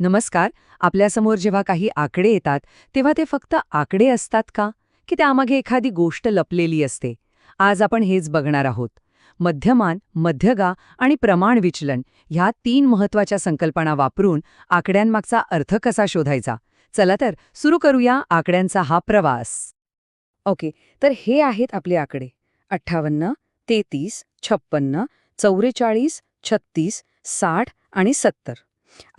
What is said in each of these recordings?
नमस्कार आपल्यासमोर जेव्हा काही आकडे येतात तेव्हा ते फक्त आकडे असतात का? की त्यामागे एखादी गोष्ट लपलेली असते? आज आपण हेच बघणार आहोत. मध्यमान मध्यगा आणि प्रमाण विचलन ह्या तीन महत्त्वाच्या संकल्पना वापरून आकड्यांमागचा अर्थ कसा शोधायचा? चला तर सुरू करूया आकड्यांचा हा प्रवास. ओके तर हे आहेत आपले आकडे. अठ्ठावन्न तेहतीस छप्पन्न चौवेचाळीस छत्तीस साठ आणि सत्तर.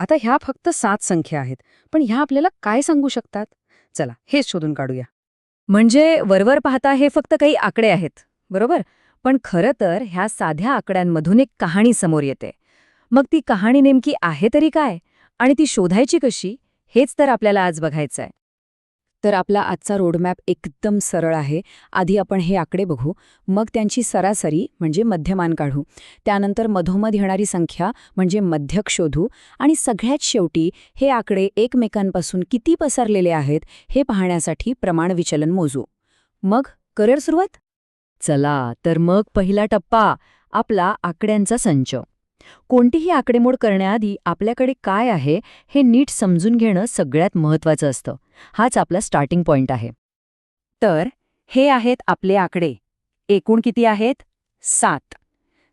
आता ह्या फक्त सात संख्या आहेत पण ह्या आपल्याला काय सांगू शकतात? चला हेच शोधून काढूया. म्हणजे वरवर पाहता हे फक्त काही आकडे आहेत बरोबर? पण खरं तर ह्या साध्या आकड्यांमधून एक कहाणी समोर येते. मग ती कहाणी नेमकी आहे तरी काय? आणि ती शोधायची कशी? हेच तर आपल्याला आज बघायचं आहे तर आपला आजचा रोडमॅप एकदम सरळ आहे. आधी आपण हे आकडे बघू. मग त्यांची सरासरी म्हणजे मध्यमान काढू. त्यानंतर मधोमध येणारी संख्या म्हणजे मध्यक शोधू. आणि सगळ्यात शेवटी हे आकडे एकमेकांपासून किती पसरलेले आहेत हे पाहण्यासाठी प्रमाण विचलन मोजू. मग करूया सुरुवात? चला तर मग पहिला टप्पा आपला आकड्यांचा संच. कोणतीही आकडेमोड करण्याआधी आपल्याकडे काय आहे हे नीट समजून घेणं सगळ्यात महत्त्वाचं असतं. हाच आपला स्टार्टिंग पॉइंट आहे. तर हे आहेत आपले आकडे. एकूण किती आहेत? सात.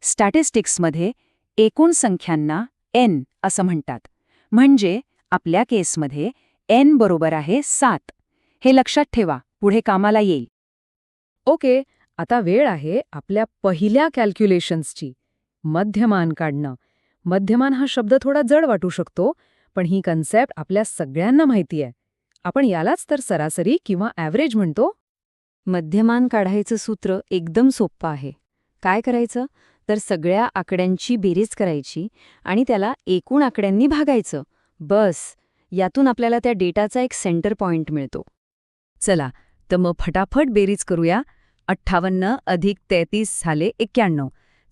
स्टॅटिस्टिक्समध्ये एकूण संख्यांना एन असं म्हणतात. म्हणजे आपल्या केसमध्ये एन बरोबर आहे सात. हे लक्षात ठेवा पुढे कामाला येईल. ओके आता वेळ आहे आपल्या पहिल्या कॅल्क्युलेशन्सची मध्यमान काढणं. मध्यमान हा शब्द थोडा जड वाटू शकतो पण ही कन्सेप्ट आपल्या सगळ्यांना माहिती आहे आपण यालाच तर सरासरी किंवा ॲव्हरेज म्हणतो? मध्यमान काढायचं सूत्र एकदम सोप्पं आहे. काय करायचं? तर सगळ्या आकड्यांची बेरीज करायची आणि त्याला एकूण आकड्यांनी भागायचं. बस! यातून आपल्याला त्या डेटाचा एक सेंटर पॉइंट मिळतो. चला तर मग फटाफट बेरीज करूया. अठ्ठावन्न अधिक तेहतीस झाले एक्क्याण्णव.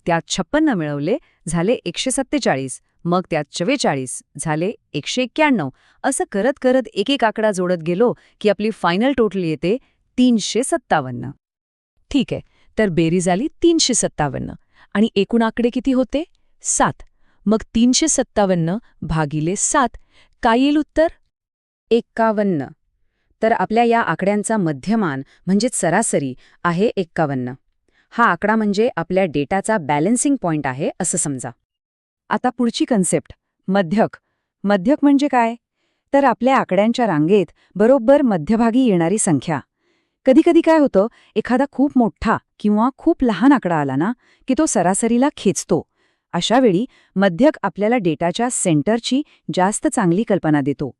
त्यात छप्पन्न मिळवले झाले एकशे सत्तेचाळीस. मग त्यात चव्वेचाळीस झाले एकशे एक्क्याण्णव असं करत करत एक एक आकडा जोडत गेलो की आपली फायनल टोटल येते तीनशे सत्तावन्न. ठीक आहे तर बेरीज आली तीनशे सत्तावन्न. आणि एकूण आकडे किती होते? सात. मग तीनशे सत्तावन्न भागिले सात. काय येईल उत्तर? एक्कावन्न. तर आपल्या या आकड्यांचा मध्यमान म्हणजेच सरासरी आहे एक्कावन्न. हा आकडा म्हणजे आपल्या डेटाचा बॅलन्सिंग पॉइंट आहे असं समजा. आता पुढची कन्सेप्ट मध्यक. मध्यक म्हणजे काय? तर आपल्या आकड्यांच्या रांगेत बरोबर मध्यभागी येणारी संख्या. कधीकधी काय होतं एखादा खूप मोठा किंवा खूप लहान आकडा आला ना की तो सरासरीला खेचतो. अशावेळी मध्यक आपल्याला डेटाच्या सेंटरची जास्त चांगली कल्पना देतो.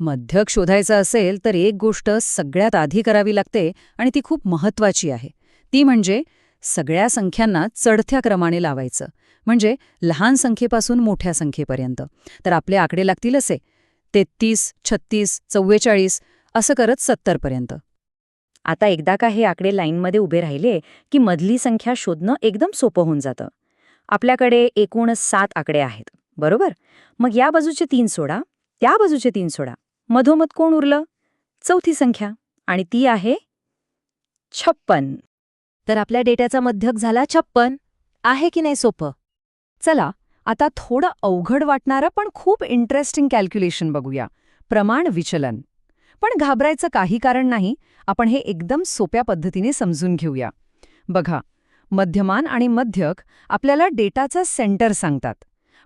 मध्यक शोधायचं असेल तर एक गोष्ट सगळ्यात आधी करावी लागते आणि ती खूप महत्वाची आहे. ती म्हणजे सगळ्या संख्यांना चढत्या क्रमाने लावायचं. म्हणजे लहान संख्येपासून मोठ्या संख्येपर्यंत. तर आपले आकडे लागतील असे. तेहतीस छत्तीस चव्वेचाळीस असं करत सत्तरपर्यंत. आता एकदा का हे आकडे लाईनमध्ये उभे राहिले की मधली संख्या शोधणं एकदम सोपं होऊन जातं. आपल्याकडे एकूण सात आकडे आहेत. बरोबर? मग या बाजूचे तीन सोडा. त्या बाजूचे तीन सोडा. मधोमध कोण उरलं? चौथी संख्या. आणि ती आहे छप्पन. तर आपल्या डेटाचा मध्यक झाला छप्पन. आहे की नाही सोपं? चला आता थोडं अवघड वाटणारं पण खूप इंटरेस्टिंग कॅल्क्युलेशन बघूया. प्रमाण विचलन. पण घाबरायचं काही कारण नाही आपण हे एकदम सोप्या पद्धतीने समजून घेऊया. बघा मध्यमान आणि मध्यक आपल्याला डेटाचा सेंटर सांगतात.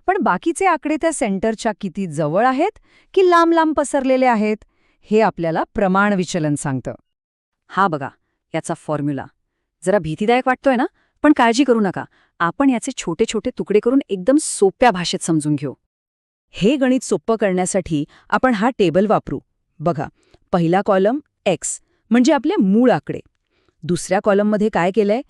पण बाकीचे आकडे त्या सेंटरच्या किती जवळ आहेत की लांब लांब पसरलेले आहेत हे आपल्याला प्रमाण विचलन सांगतं. हा बघा याचा फॉर्म्युला जरा भीतीदायक वाटतोय ना? पण काळजी करू नका. आपण याचे छोटे छोटे तुकडे करून एकदम सोप्या भाषेत समजून घेऊ. हे गणित सोपं करण्यासाठी आपण हा टेबल वापरू. बघा पहिला कॉलम एक्स म्हणजे आपले मूळ आकडे. दुसऱ्या कॉलममध्ये काय केलंय?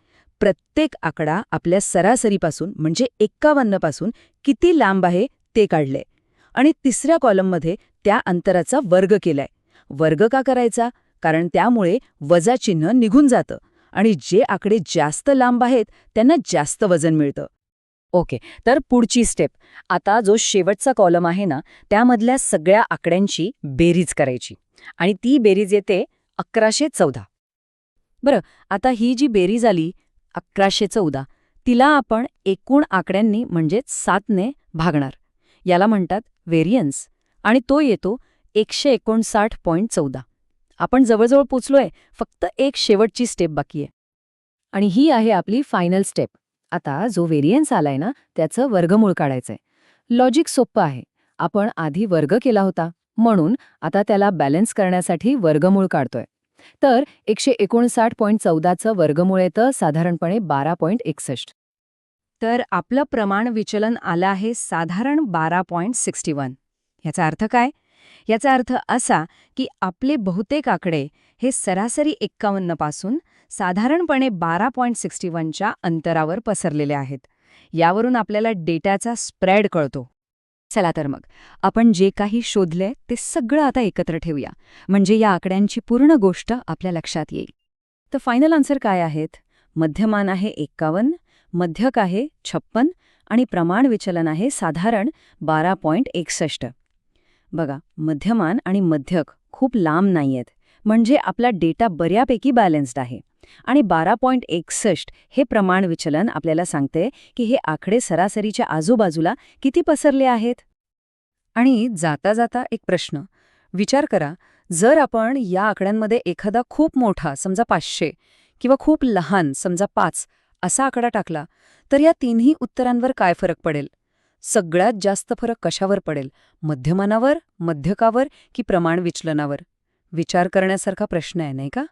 प्रत्येक आकडा आपल्या सरासरीपासून म्हणजे एक्कावन्नपासून किती लांब आहे ते काढले आणि तिसऱ्या कॉलममध्ये त्या अंतराचा वर्ग केलाय. वर्ग का करायचा? कारण त्यामुळे वजा चिन्ह निघून जातं. आणि जे आकडे जास्त लांब आहेत त्यांना जास्त वजन मिळतं. ओके तर पुढची स्टेप. आता जो शेवटचा कॉलम आहे ना त्यामधल्या सगळ्या आकड्यांची बेरीज करायची. आणि ती बेरीज येते अकराशे चौदा. बरं आता ही जी बेरीज आली अकराशे चौदा तिला आपण एकूण आकड्यांनी म्हणजेच सातने भागणार. याला म्हणतात व्हेरियन्स. आणि तो येतो एकशे एकोणसाठ पॉईंट चौदा. आपण जवळजवळ पोचलोय फक्त एक शेवटची स्टेप बाकी आहे. आणि ही आहे आपली फायनल स्टेप. आता जो व्हेरियन्स आलाय ना त्याचं वर्गमूळ काढायचंय. लॉजिक सोपं आहे. आपण आधी वर्ग केला होता म्हणून आता त्याला बॅलन्स करण्यासाठी वर्गमूळ काढतोय. तर एकशे एकोणसाठ पॉईंट चौदाचं वर्गमूळ येतं साधारणपणे बारा पॉईंट एकसष्ट. तर आपलं प्रमाण विचलन आलं आहे साधारण बारा पॉईंट सिक्स्टी वन. ह्याचा अर्थ काय? याचा अर्थ असा की आपले बहुतेक आकडे हे सरासरी एक्कावन्नपासून साधारणपणे बारा पॉईंट सिक्स्टी वनच्या अंतरावर पसरलेले आहेत. यावरून आपल्याला डेटाचा स्प्रेड कळतो. चला तर मग आपण जे काही शोधलंय ते सगळं आता एकत्र ठेवूया. म्हणजे या आकड्यांची पूर्ण गोष्ट आपल्या लक्षात येईल. तर फायनल आन्सर काय आहेत? मध्यमान आहे एक्कावन्न मध्यक आहे छप्पन आणि प्रमाण विचलन आहे साधारण बारा पॉईंट एकसष्ट. बघा मध्यमान आणि मध्यक खूप लांब नाहीयेत. म्हणजे आपला डेटा बऱ्यापैकी बॅलन्स्ड आहे. आणि बारा पॉईंट एकसष्ट हे प्रमाण विचलन आपल्याला सांगते की हे आकडे सरासरीच्या आजूबाजूला किती पसरले आहेत? आणि जाता जाता एक प्रश्न. विचार करा जर आपण या आकड्यांमध्ये एखादा खूप मोठा समजा पाचशे किंवा खूप लहान समजा पाच असा आकडा टाकला तर या तिन्ही उत्तरांवर काय फरक पडेल? सगळ्यात जास्त फरक कशावर पडेल? मध्यमानावर मध्यकावर की प्रमाण विचलनावर? विचार करण्यासारखा प्रश्न आहे नाही का?